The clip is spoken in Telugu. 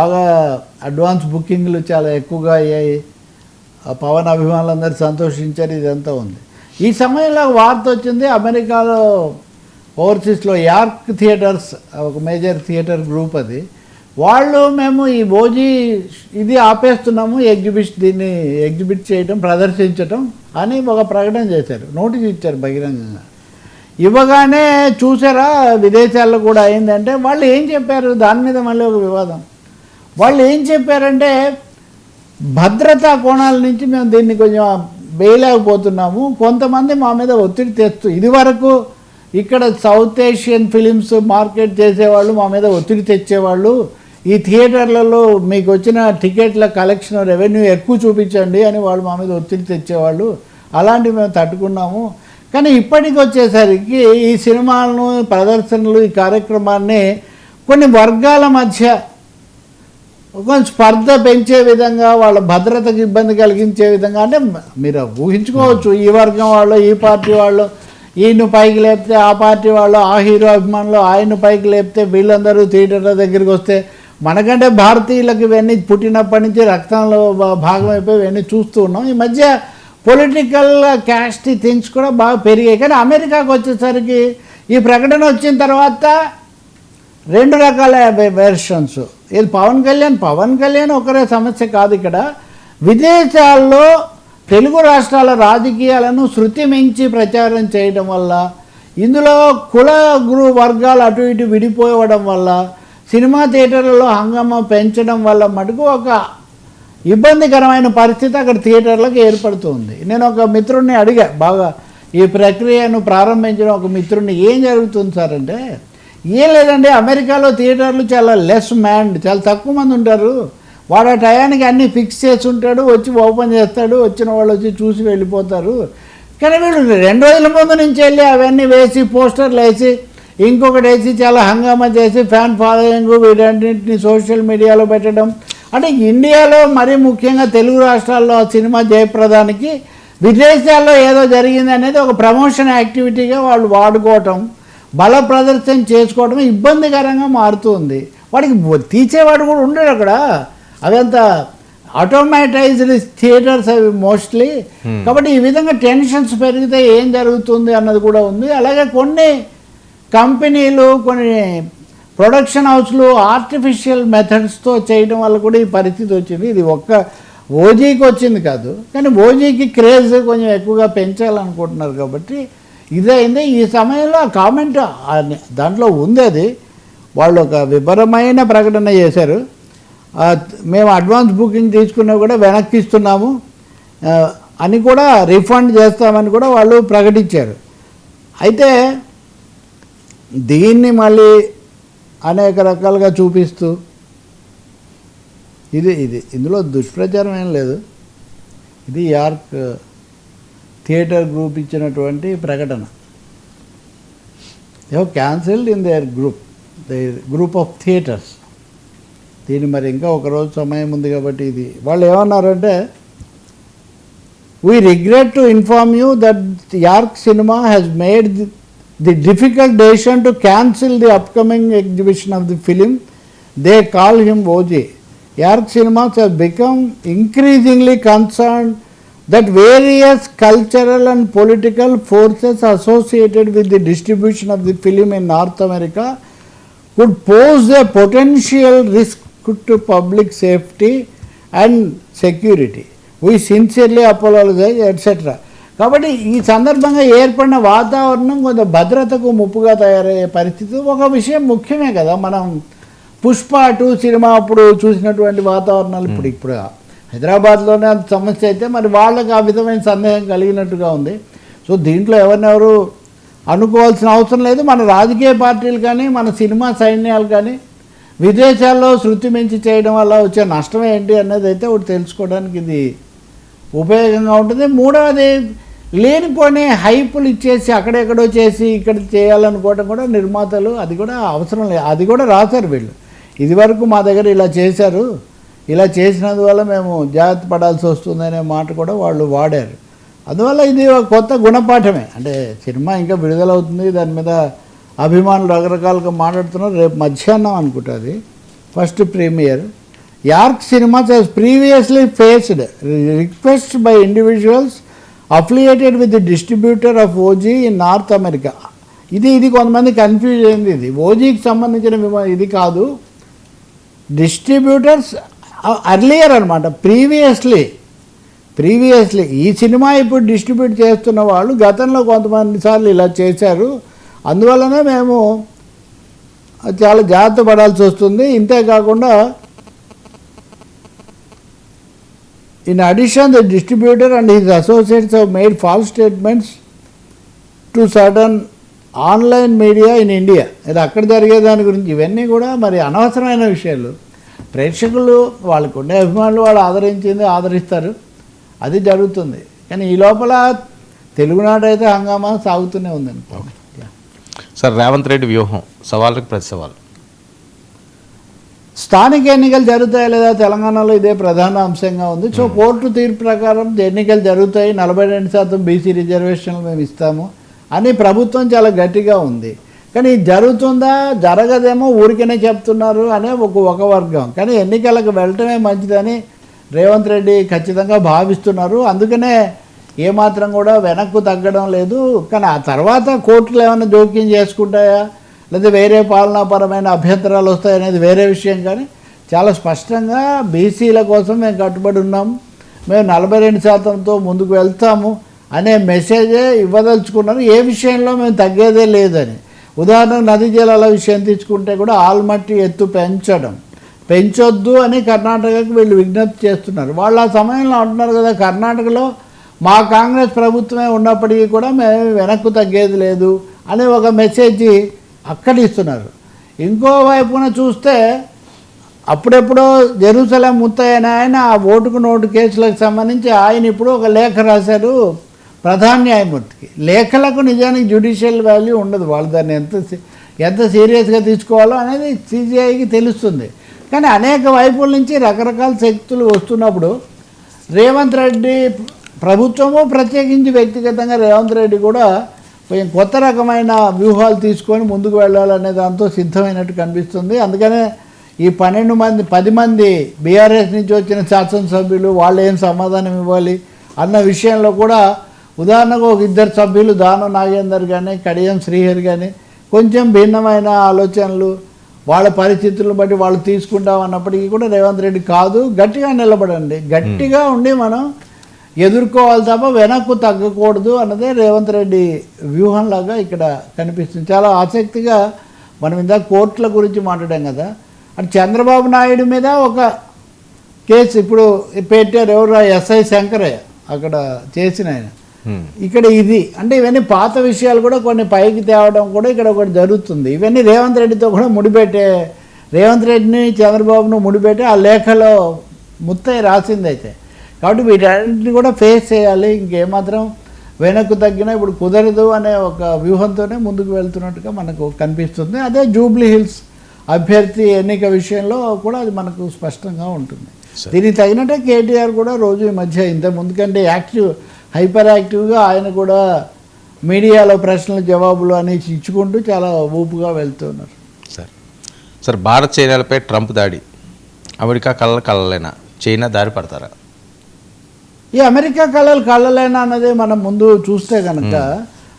బాగా అడ్వాన్స్ బుకింగ్లు చాలా ఎక్కువగా అయ్యాయి. ఆ పవన్ అభిమానులందరూ సంతోషించారు ఇదంతా ఉంది. ఈ సమయంలో వార్త వచ్చింది అమెరికాలో ఓవర్సీస్లో యార్క్ థియేటర్స్ ఒక మేజర్ థియేటర్ గ్రూప్ అది. వాళ్ళు మేము ఈ భోజీ ఇది ఆపేస్తున్నాము ఎగ్జిబిషన్ దీన్ని ఎగ్జిబిట్ చేయటం ప్రదర్శించటం అని ఒక ప్రకటన చేశారు. నోటీస్ ఇచ్చారు బహిరంగంగా. ఇవ్వగానే చూసారా విదేశాల్లో కూడా అయిందంటే వాళ్ళు ఏం చెప్పారు? దాని మీద మళ్ళీ ఒక వివాదం. వాళ్ళు ఏం చెప్పారంటే భద్రతా కోణాల నుంచి మేము దీన్ని కొంచెం వేయలేకపోతున్నాము. కొంతమంది మా మీద ఒత్తిడి తెస్తూ ఇదివరకు ఇక్కడ సౌత్ ఏషియన్ ఫిలిమ్స్ మార్కెట్ చేసేవాళ్ళు మా మీద ఒత్తిడి తెచ్చేవాళ్ళు. ఈ థియేటర్లలో మీకు వచ్చిన టికెట్ల కలెక్షన్ రెవెన్యూ ఎక్కువ చూపించండి అని వాళ్ళు మా మీద ఒత్తిడి తెచ్చేవాళ్ళు. అలాంటివి మేము తట్టుకున్నాము. కానీ ఇప్పటికి వచ్చేసరికి ఈ సినిమాలను ప్రదర్శనలు ఈ కార్యక్రమాన్ని కొన్ని వర్గాల మధ్య కొంచెం స్పర్ధ పెంచే విధంగా వాళ్ళ భద్రతకు ఇబ్బంది కలిగించే విధంగా అంటే మీరు ఊహించుకోవచ్చు ఈ వర్గం వాళ్ళు ఈ పార్టీ వాళ్ళు ఈయన పైకి లేపితే ఆ పార్టీ వాళ్ళు ఆ హీరో అభిమానులు ఆయన పైకి లేపితే వీళ్ళందరూ థియేటర్ల దగ్గరికి వస్తే మనకంటే భారతీయులకు ఇవన్నీ పుట్టినప్పటి నుంచి రక్తంలో భా- భాగం అయిపోయి ఇవన్నీ చూస్తూ ఉన్నాం. ఈ మధ్య పొలిటికల్ క్యాస్ట్ థింగ్స్ కూడా బాగా పెరిగాయి. కానీ అమెరికాకు వచ్చేసరికి ఈ ప్రకటన వచ్చిన తర్వాత రెండు రకాల వెర్షన్స్ ఇది పవన్ కళ్యాణ్ పవన్ కళ్యాణ్ ఒకరే సమస్య కాదు ఇక్కడ. విదేశాల్లో తెలుగు రాష్ట్రాల రాజకీయాలను శృతి మించి ప్రచారం చేయడం వల్ల ఇందులో కుల గురు వర్గాలు అటు ఇటు విడిపోవడం వల్ల సినిమా థియేటర్లలో హంగమ పెంచడం వల్ల మటుకు ఒక ఇబ్బందికరమైన పరిస్థితి అక్కడ థియేటర్లకు ఏర్పడుతుంది. నేను ఒక మిత్రుడిని అడిగా బాగా ఈ ప్రక్రియను ప్రారంభించిన ఒక మిత్రుడిని ఏం జరుగుతుంది సార్ అంటే ఏం లేదండి అమెరికాలో థియేటర్లు చాలా లెస్ మ్యాండ్ చాలా తక్కువ మంది ఉంటారు. వాడు ఆ టయానికి అన్నీ ఫిక్స్ చేసి ఉంటాడు వచ్చి ఓపెన్ చేస్తాడు వచ్చిన వాళ్ళు వచ్చి చూసి వెళ్ళిపోతారు. కానీ వీళ్ళు రెండు రోజుల ముందు నుంచి వెళ్ళి అవన్నీ వేసి పోస్టర్లు వేసి ఇంకొకటి వేసి చాలా హంగామా చేసి ఫ్యాన్ ఫాలోయింగ్ వీటన్నింటిని సోషల్ మీడియాలో పెట్టడం. అంటే ఇండియాలో మరీ ముఖ్యంగా తెలుగు రాష్ట్రాల్లో ఆ సినిమా జయప్రదానికి విదేశాల్లో ఏదో జరిగింది అనేది ఒక ప్రమోషన్ యాక్టివిటీగా వాళ్ళు వాడుకోవటం. బల ప్రదర్శన చేసుకోవడం ఇబ్బందికరంగా మారుతుంది. వాడికి తీసేవాడు కూడా ఉండడు అక్కడ. అదంతా ఆటోమేటైజ్డ్ థియేటర్స్ అవి మోస్ట్లీ కాబట్టి ఈ విధంగా టెన్షన్స్ పెరిగితే ఏం జరుగుతుంది అన్నది కూడా ఉంది. అలాగే కొన్ని కంపెనీలు కొన్ని ప్రొడక్షన్ హౌస్లు ఆర్టిఫిషియల్ మెథడ్స్తో చేయడం వల్ల కూడా ఈ పరిస్థితి వచ్చింది. ఇది ఒక్క ఓజీకి వచ్చింది కాదు. కానీ ఓజీకి క్రేజ్ కొంచెం ఎక్కువగా పెంచాలనుకుంటున్నారు కాబట్టి ఇదైంది. ఈ సమయంలో కామెంట్ దాంట్లో ఉంది అది. వాళ్ళు ఒక వివరమైన ప్రకటన చేశారు. మేము అడ్వాన్స్ బుకింగ్ తీసుకున్నా కూడా వెనక్కి ఇస్తున్నాము. అని కూడా రిఫండ్ చేస్తామని కూడా వాళ్ళు ప్రకటించారు. అయితే దీన్ని మళ్ళీ అనేక రకాలుగా చూపిస్తూ ఇది ఇది ఇందులో దుష్ప్రచారం ఏం లేదు. ఇది యార్క్ థియేటర్ గ్రూప్ ఇచ్చినటువంటి ప్రకటన. They have cancelled in their group they group of theatres దీన్ని మరి ఇంకా ఒకరోజు సమయం ఉంది కాబట్టి ఇది. వాళ్ళు ఏమన్నారంటే we regret to inform you that York cinema has made the difficult decision to cancel the upcoming exhibition of the film they call him OG York cinemas has become increasingly concerned that various cultural and political forces associated with the distribution of the film in North America could pose a potential risk to public safety and security. We sincerely apologize, etc. కాబట్టి ఈ సందర్భంగా ఏర్పడిన వాతావరణం కొంత భద్రతకు ముప్పుగా తయారయ్యే పరిస్థితి ఒక విషయం ముఖ్యమే కదా మనం పుష్ప టూ సినిమా అప్పుడు చూసినటువంటి వాతావరణాలు ఇప్పుడు ఇప్పుడు హైదరాబాద్లోనే అంత సమస్య అయితే మరి వాళ్ళకి ఆ విధమైన సందేహం కలిగినట్టుగా ఉంది. సో దీంట్లో ఎవరినెవరు అనుకోవాల్సిన అవసరం లేదు. మన రాజకీయ పార్టీలు కానీ మన సినిమా సైన్యాలు కానీ విదేశాల్లో శృతి మించి చేయడం వల్ల వచ్చే నష్టం ఏంటి అన్నది అయితే ఒకటి తెలుసుకోవడానికి ఇది ఉపయోగంగా ఉంటుంది. మూడవది లేనిపోని హైపులు ఇచ్చేసి అక్కడెక్కడో చేసి ఇక్కడ చేయాలనుకోవడం కూడా నిర్మాతలు అది కూడా అవసరం లేదు. అది కూడా రాశారు వీళ్ళు. ఇదివరకు మా దగ్గర ఇలా చేశారు. ఇలా చేసినందువల్ల మేము జాగ్రత్త పడాల్సి వస్తుందనే మాట కూడా వాళ్ళు వాడారు. అందువల్ల ఇది ఒక కొత్త గుణపాఠమే. అంటే సినిమా ఇంకా విడుదలవుతుంది దాని మీద అభిమానులు రకరకాలుగా మాట్లాడుతున్నారు. రేపు మధ్యాహ్నం అనుకుంటుంది. First premiere. York cinema previously faced request by individuals affiliated with the distributor of OG in North America. ఇది ఇది కొంతమంది కన్ఫ్యూజ్ అయింది. ఇది ఓజీకి సంబంధించిన ఇది కాదు. డిస్ట్రిబ్యూటర్స్ అర్లియర్ అనమాట ప్రీవియస్లీ ప్రీవియస్లీ ఈ సినిమా ఇప్పుడు డిస్ట్రిబ్యూట్ చేస్తున్న వాళ్ళు గతంలో కొంతమంది సార్లు ఇలా చేశారు. అందువలనే మేము చాలా జాగ్రత్త పడాల్సి వస్తుంది. ఇంతే కాకుండా in addition the distributor and his associates have made false statements to sudden online media in India ఇది అక్కడ జరిగే దాని గురించి. ఇవన్నీ కూడా మరి అనవసరమైన విషయాలు. ప్రేక్షకులు వాళ్ళకు ఉండే అభిమానులు వాళ్ళు ఆదరించింది ఆదరిస్తారు. అది జరుగుతుంది. కానీ ఈ లోపల తెలుగునాట అయితే హంగామా సాగుతూనే ఉందనుకో సార్ రేవంత్ రెడ్డి వ్యూహం సవాళ్ళకి ప్రతి సవాల్. స్థానిక ఎన్నికలు జరుగుతాయా లేదా? తెలంగాణలో ఇదే ప్రధాన అంశంగా ఉంది. సో కోర్టు తీర్పు ప్రకారం ఎన్నికలు జరుగుతాయి. నలభై రెండు శాతం బీసీ రిజర్వేషన్లు మేము ఇస్తాము అని ప్రభుత్వం చాలా గట్టిగా ఉంది. కానీ జరుగుతుందా? జరగదేమో ఊరికనే చెప్తున్నారు అనే ఒక ఒక వర్గం. కానీ ఎన్నికలకు వెళ్ళటమే మంచిదని రేవంత్ రెడ్డి ఖచ్చితంగా భావిస్తున్నారు. అందుకనే ఏమాత్రం కూడా వెనక్కు తగ్గడం లేదు. కానీ ఆ తర్వాత కోర్టులు ఏమైనా జోక్యం చేసుకుంటాయా? లేదా వేరే పాలనాపరమైన అభ్యంతరాలు వస్తాయనేది వేరే విషయం. కానీ చాలా స్పష్టంగా బీసీల కోసం మేము కట్టుబడి ఉన్నాము మేము నలభై రెండు శాతంతో ముందుకు వెళ్తాము అనే మెసేజే ఇవ్వదలుచుకున్నారు. ఏ విషయంలో మేము తగ్గేదే లేదని. ఉదాహరణకు నదీ జలాల విషయం తీసుకుంటే కూడా ఆల్మట్టి ఎత్తు పెంచడం. పెంచొద్దు అని కర్ణాటకకు వీళ్ళు విజ్ఞప్తి చేస్తున్నారు. వాళ్ళు ఆ సమయంలో అంటున్నారు కదా కర్ణాటకలో మా కాంగ్రెస్ ప్రభుత్వమే ఉన్నప్పటికీ కూడా మేము వెనక్కు తగ్గేది లేదు అనే ఒక మెసేజ్ అక్కడ ఇస్తున్నారు. ఇంకోవైపున చూస్తే అప్పుడెప్పుడో జెరూసలం ముత్తయ్యన ఆయన ఆ ఓటుకు నోటు కేసులకు సంబంధించి ఆయన ఇప్పుడు ఒక లేఖ రాశారు. ప్రధాన న్యాయమూర్తికి. లేఖలకు నిజానికి జ్యుడిషియల్ వాల్యూ ఉండదు. వాళ్ళు దాన్ని ఎంత ఎంత సీరియస్గా తీసుకోవాలో అనేది సిజిఐకి తెలుస్తుంది. కానీ అనేక వైపుల నుంచి రకరకాల శక్తులు వస్తున్నప్పుడు రేవంత్ రెడ్డి ప్రభుత్వము ప్రత్యేకించి వ్యక్తిగతంగా రేవంత్ రెడ్డి కూడా కొంచెం కొత్త రకమైన వ్యూహాలు తీసుకొని ముందుకు వెళ్ళాలనే దాంతో సిద్ధమైనట్టు కనిపిస్తుంది. అందుకనే ఈ పన్నెండు మంది పది మంది బీఆర్ఎస్ నుంచి వచ్చిన శాసనసభ్యులు వాళ్ళు ఏం సమాధానం ఇవ్వాలి అన్న విషయంలో కూడా ఉదాహరణకు ఒక ఇద్దరు సభ్యులు దానం నాగేందర్ కానీ కడియం శ్రీహరి కానీ కొంచెం భిన్నమైన ఆలోచనలు వాళ్ళ పరిస్థితులను బట్టి వాళ్ళు తీసుకుంటాం అన్నప్పటికీ కూడా రేవంత్ రెడ్డి కాదు గట్టిగా నిలబడండి. గట్టిగా ఉండి మనం ఎదుర్కోవాలి తప్ప వెనక్కు తగ్గకూడదు అన్నదే రేవంత్ రెడ్డి వ్యూహంలాగా ఇక్కడ కనిపిస్తుంది. చాలా ఆసక్తిగా మనం ఇందాక కోర్టుల గురించి మాట్లాడాం కదా. అటు చంద్రబాబు నాయుడు మీద ఒక కేసు ఇప్పుడు పెట్టారు ఎవరు ఎస్ఐ శంకరయ్య అక్కడ చేసిన ఆయన. ఇక్కడ ఇది అంటే ఇవన్నీ పాత విషయాలు కూడా కొన్ని పైకి తేవడం కూడా ఇక్కడ ఒకటి జరుగుతుంది. ఇవన్నీ రేవంత్ రెడ్డితో కూడా ముడిపెట్టే రేవంత్ రెడ్డిని చంద్రబాబును ముడిపెట్టి ఆ లేఖలో ముత్తయ్య రాసింది అయితే. కాబట్టి వీటన్నిటిని కూడా ఫేస్ చేయాలి. ఇంకేమాత్రం వెనక్కు తగ్గినా ఇప్పుడు కుదరదు అనే ఒక వ్యూహంతోనే ముందుకు వెళ్తున్నట్టుగా మనకు కనిపిస్తుంది. అదే జూబ్లీ హిల్స్ అభ్యర్థి ఎన్నిక విషయంలో కూడా అది మనకు స్పష్టంగా ఉంటుంది. దీనికి తగినట్టే కేటీఆర్ కూడా రోజు ఈ మధ్య ఇంత ముందు కంటే యాక్టివ్ హైపర్ యాక్టివ్గా ఆయన కూడా మీడియాలో ప్రశ్నలు జవాబులు అని ఇచ్చుకుంటూ చాలా ఊపుగా వెళ్తున్నారు సార్ సార్ భారత్ చైనాలపై ట్రంప్ దాడి. అమెరికా కళ్ళ కళ్ళలేనా? చైనా దారి పడతారా? ఈ అమెరికా కళలు కళ్ళలేనా అన్నది మనం ముందు చూస్తే కనుక